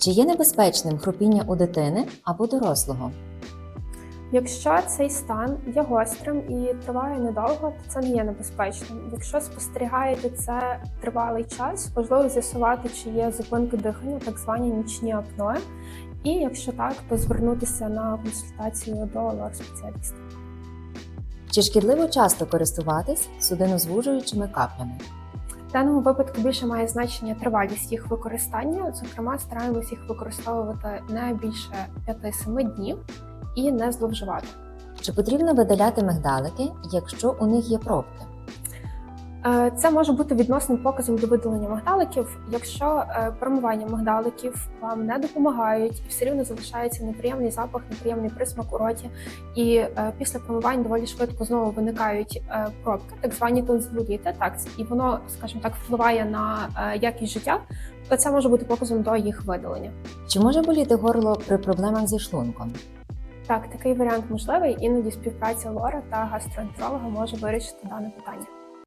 Чи є небезпечним хропіння у дитини або дорослого? Якщо цей стан є гострим і триває недовго, то це не є небезпечним. Якщо спостерігаєте це тривалий час, важливо з'ясувати, чи є зупинки дихання, так звані нічні апноe. І якщо так, то звернутися на консультацію до лор-спеціаліста. Чи шкідливо часто користуватись судинозвужуючими каплями? В даному випадку більше має значення тривалість їх використання. Зокрема, стараємось їх використовувати не більше 5-7 днів і не зловживати. Чи потрібно видаляти мигдалики, якщо у них є пробки? Е, Це може бути відносним показом до видалення мигдаликів, якщо е, промивання мигдаликів вам не допомагають, і все рівно залишається неприємний запах, неприємний присмак у роті, і е, після промивань доволі швидко знову виникають е, пробки, так звані тонзилліти, так і воно, скажімо так, впливає на е, якість життя, то це може бути показом до їх видалення. Чи може боліти горло при проблемах зі шлунком? Так, такий варіант можливий. Іноді співпраця лора та гастроентеролога може вирішити дане питання.